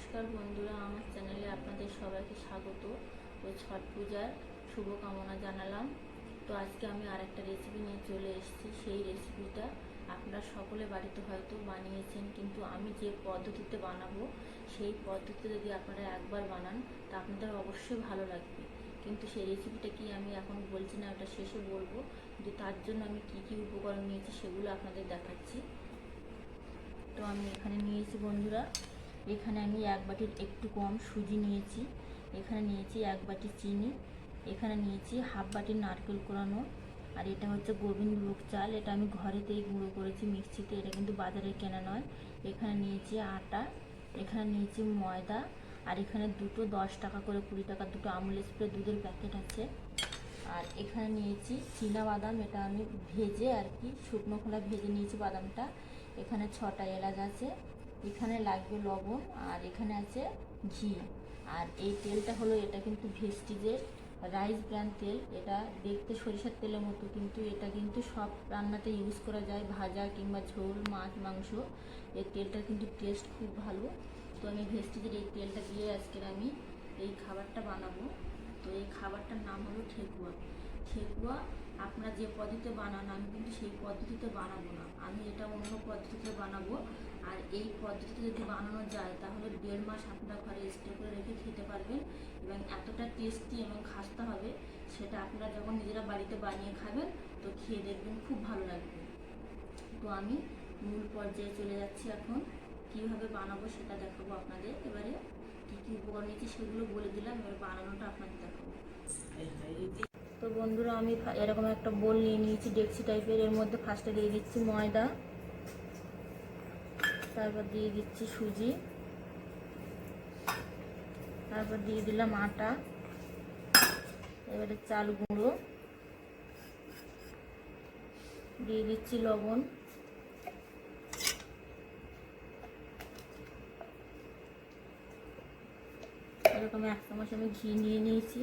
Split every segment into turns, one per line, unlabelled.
নমস্কার বন্ধুরা, আমার চ্যানেলে আপনাদের সবাইকে স্বাগত ও ছট পূজার শুভকামনা জানালাম। তো আজকে আমি আর একটা রেসিপি নিয়ে চলে এসেছি। সেই রেসিপিটা আপনারা সকলে বাড়িতে হয়তো বানিয়েছেন, কিন্তু আমি যে পদ্ধতিতে বানাবো, সেই পদ্ধতিতে যদি আপনারা একবার বানান, তা আপনাদের অবশ্যই ভালো লাগবে। কিন্তু সেই রেসিপিটা কি আমি এখন বলছি না, ওটা শেষে বলব। কিন্তু তার জন্য আমি কি কি উপকরণ নিয়েছি, সেগুলো আপনাদের দেখাচ্ছি। তো আমি এখানে নিয়েছি বন্ধুরা এখানে আমি এক বাটির একটু কম সুজি নিয়েছি। এখানে নিয়েছি এক বাটি চিনি। এখানে নিয়েছি হাফ বাটি নারকেল কোরানো। আর এটা হচ্ছে গোবিন্দভোগ চাল। এটা আমি ঘরেতেই গুঁড়ো করেছি মিক্সিতে। এটা কিন্তু বাজারে কেনা নয়। এখানে নিয়েছি আটা। এখানে নিয়েছি ময়দা। আর এখানে দুটো দশ টাকা করে কুড়ি টাকা দুটো আমুল স্প্রে দুধের প্যাকেট আছে। আর এখানে নিয়েছি চীনা বাদাম। এটা আমি ভেজে আর কি শুকনো খোলা ভেজে নিয়েছি বাদামটা। এখানে ছটা এলাচ আছে। এখানে লাগবে লবণ আর এখানে আছে ঘি। আর এই তেলটা হলো, এটা কিন্তু ভেস্টিজের রাইস ব্র্যান্ড তেল। এটা দেখতে সরিষার তেলের মতো, কিন্তু এটা কিন্তু সব রান্নাতে ইউজ করা যায়। ভাজা কিংবা ঝোল, মাছ, মাংস, এই তেলটার কিন্তু টেস্ট খুব ভালো। তো আমি ভেস্টিজের এই তেলটা দিয়ে আজকের আমি এই খাবারটা বানাবো। তো এই খাবারটার নাম হলো ঠেকুয়া। ঠেকুয়া আপনারা যে পদ্ধতিতে বানান, আমি কিন্তু সেই পদ্ধতিতে বানাবো না। আমি এটা অন্য পদ্ধতিতে বানাবো। আর এই পদ্ধতিতে যদি বানানো যায়, তাহলে দেড় মাস আপনারা ঘরে স্টে করে রেখে খেতে পারবেন এবং এতটা টেস্টি এবং খাস্তা হবে, সেটা আপনারা যখন নিজেরা বাড়িতে বানিয়ে খাবেন, তো খেয়ে দেখবেন খুব ভালো লাগবে। তো আমি মূল পর্যায়ে চলে যাচ্ছি এখন। কীভাবে বানাবো সেটা দেখাবো আপনাদের। এবারে কী কী উপকরণ নিয়েছি সেগুলো বলে দিলাম, এবার বানানোটা আপনাদের দেখাবো। তো বন্ধুরা, আমি এরকম একটা বোল নিয়ে নিয়েছি ডেক্সি টাইপের এর। মধ্যে ফার্স্টে দিয়ে দিচ্ছি ময়দা। তারপর দিয়ে দিচ্ছি সুজি। তারপর দিয়ে দিলাম আটা। এবারে চাল গুঁড়ো। দিয়ে দিচ্ছি লবণ। এরকম এক চামচ আমি ঘি নিয়ে নিয়েছি।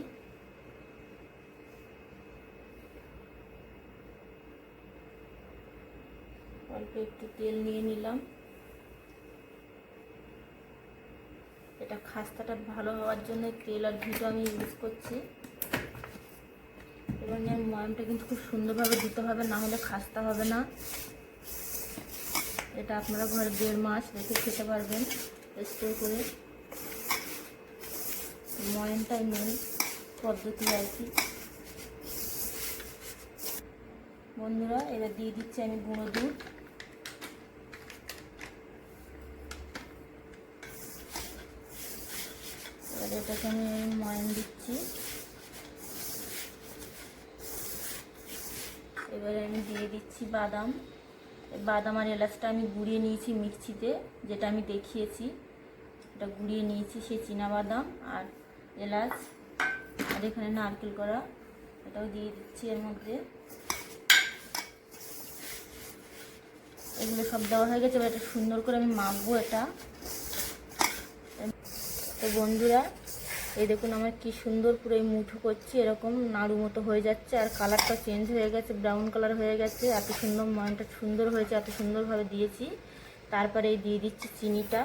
অল্প একটু তেল নিয়ে নিলাম। এটা খাস্তাটা ভালো হওয়ার জন্য তেল আর ঘিটা আমি ইউজ করছি। এবং এর ময়মটা কিন্তু খুব সুন্দরভাবে দিতে হবে, না হলে খাস্তা হবে না। এটা আপনারা ঘরে দেড় মাস রেখে খেতে পারবেন স্টোর করে। ময়নটাই মেন পদ্ধতি আর কি। বন্ধুরা, এবার দিয়ে দিচ্ছি আমি গুঁড়ো দুধ। এটাকে আমি ময়ন দিচ্ছি। এবারে আমি দিয়ে দিচ্ছি বাদাম। বাদাম আর এলাচটা আমি গুঁড়িয়ে নিয়েছি মিক্সিতে, যেটা আমি দেখিয়েছি। এটা গুঁড়িয়ে নিয়েছি সেই বাদাম আর এলাচ। আর এখানে নারকেল করা, এটাও দিয়ে দিচ্ছি এর মধ্যে। এগুলো সব দেওয়া হয়ে গেছে, এবার এটা সুন্দর করে আমি মাখবো এটা। তো বন্ধুরা এই দেখুন আমার কি সুন্দর পুরো এই মুঠো করছি, এরকম নাড়ু মতো হয়ে যাচ্ছে, আর কালারটা চেঞ্জ হয়ে গেছে ব্রাউন কালার হয়ে গেছে, এত সুন্দর ময়নটা সুন্দর হয়েছে, এত সুন্দরভাবে দিয়েছি। তারপরে এই দিয়ে দিচ্ছি চিনিটা,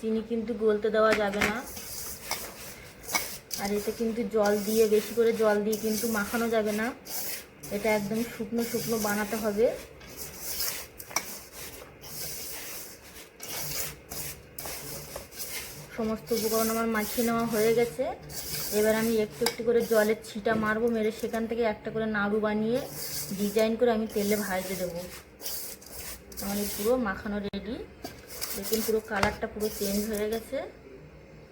চিনি কিন্তু গলতে দেওয়া যাবে না। আর এতে কিন্তু জল দিয়ে, বেশি করে জল দিয়ে কিন্তু মাখানো যাবে না। এটা একদম শুকনো শুকনো বানাতে হবে। সমস্ত উপকরণ আমার মাখিয়ে নেওয়া হয়ে গেছে। এবার আমি একটু একটু করে জলের ছিটা মারবো, মেরে সেখান থেকে একটা করে নাড়ু বানিয়ে ডিজাইন করে আমি তেলে ভাজতে দেবো। আমার পুরো মাখানো রেডি দেখুন পুরো কালারটা পুরো চেঞ্জ হয়ে গেছে,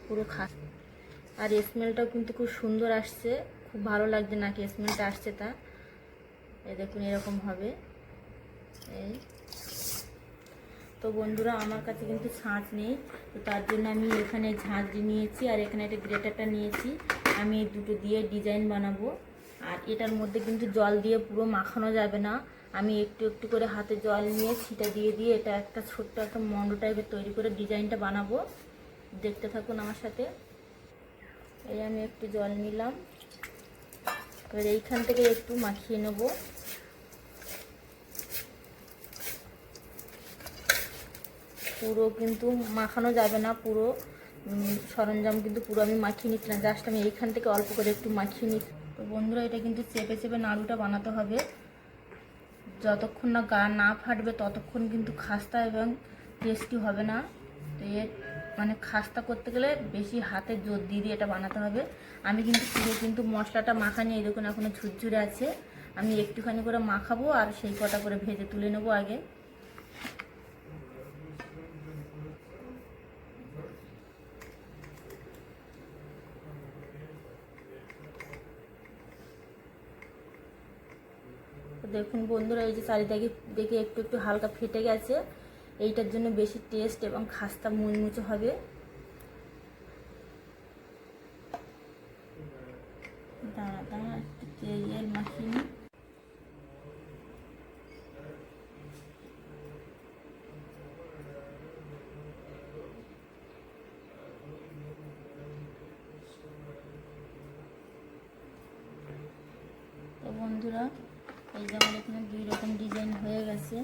পুরো খা আর স্মেলটাও কিন্তু খুব সুন্দর আসছে। খুব ভালো লাগছে নাকি স্মেলটা আসছে তা। এই দেখুন এরকম হবে। এই তো বন্ধুরা, আমার কাছে কিন্তু ছাঁচ নেই। তো তার জন্য আমি এখানে ঝাঁঝরি নিয়েছি আর এখানে একটা গ্রেটারটা নিয়েছি। আমি এই দুটো দিয়ে ডিজাইন বানাবো। আর এটার মধ্যে কিন্তু জল দিয়ে পুরো মাখানো যাবে না। আমি একটু একটু করে হাতে জল নিয়ে ছিটা দিয়ে দিয়ে এটা একটা ছোট্ট একটা মন্ড টাইপের তৈরি করে ডিজাইনটা বানাবো। দেখতে থাকুন আমার সাথে। এই আমি একটু জল নিলাম। এবার এইখান থেকে একটু মাখিয়ে নেব। পুরো কিন্তু মাখানো যাবে না, পুরো সরঞ্জাম কিন্তু পুরো আমি মাখিয়ে নিচ্ছি না জাস্ট আমি এইখান থেকে অল্প করে একটু মাখিয়ে নিচ্ছি। তো বন্ধুরা, এটা কিন্তু চেপে চেপে নাড়ুটা বানাতে হবে। যতক্ষণ না গা না ফাটবে, ততক্ষণ কিন্তু খাস্তা এবং টেস্টি হবে না। তো এর মানে খাস্তা করতে গেলে বেশি হাতে জোর দিয়ে দিয়ে এটা বানাতে হবে। আমি কিন্তু পুরো কিন্তু মশলাটা মাখানি এই দেখুন এখনও ঝুরঝুরে আছে। আমি একটুখানি করে মাখাবো আর সেই কটা করে ভেজে তুলে নেব আগে। দেখুন বন্ধুরা, এই যে চারিদিকে দেখে একটু একটু হালকা ফেটে গেছে। এইটার জন্য বেশি টেস্ট এবং খাস্তা মুচমুচে হবে। বন্ধুরা আমার এখানে দুই রকম ডিজাইন হয়ে গেছে।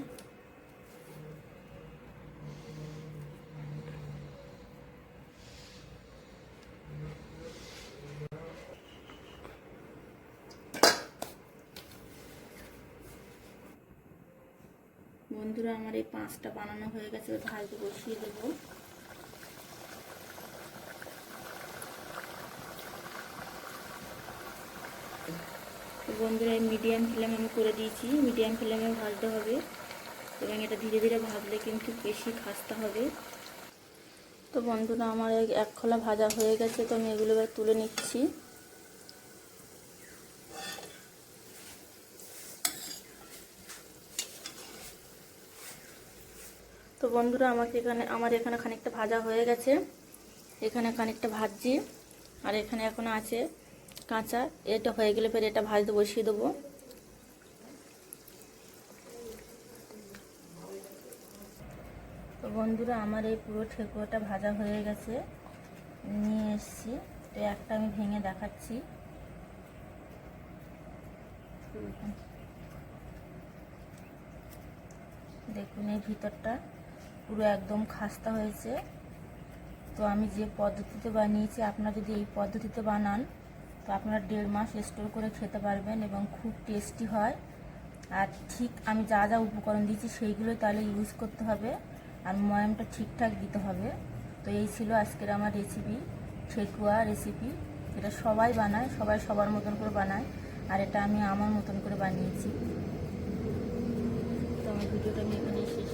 বন্ধুরা, আমার এই পাঁচটা বানানো হয়ে গেছে ভাজতে বসিয়ে দেবো। তো বন্ধুরা মিডিয়াম ফ্লেম আমি করে দিয়েছি। মিডিয়াম ফ্লেমে ভাজতে হবে এবং এটা ধীরে ধীরে ভাজলে কিন্তু বেশি খাস্তা হবে। তো বন্ধুরা, আমার এক খোলা ভাজা হয়ে গেছে, তো আমি এগুলো এবার তুলে নিচ্ছি। তো বন্ধুরা, আমাকে এখানে, আমার এখানে খানিকটা ভাজা হয়ে গেছে। এখানে খানিকটা ভাজছি, আর এখানে এখন আছে কাঁচা, এটা হয়ে গেলে ফের এটা ভাজতে বসিয়ে দেবো। তো বন্ধুরা, আমার এই পুরো ঠেকুয়াটা ভাজা হয়ে গেছে। নিয়ে এসছি। তো একটা আমি ভেঙে দেখাচ্ছি। দেখুন, এই ভিতরটা পুরো একদম খাস্তা হয়েছে। তো আমি যে পদ্ধতিতে বানিয়েছি, আপনারা যদি এই পদ্ধতিতে বানান তো আপনারা দেড় মাস স্টোর করে খেতে পারবেন এবং খুব টেস্টি হয়। আর ঠিক আমি যা যা উপকরণ দিয়েছি সেইগুলো তাহলে ইউজ করতে হবে। আর ময়ামটা ঠিকঠাক দিতে হবে। তো এই ছিল আজকের আমার রেসিপি ঠেকুয়া রেসিপি এটা সবাই বানায়, সবাই সবার মতন করে বানায়। আর এটা আমি আমার মতন করে বানিয়েছি। তো আমার ভিডিওটা আমি এখানেই শেষ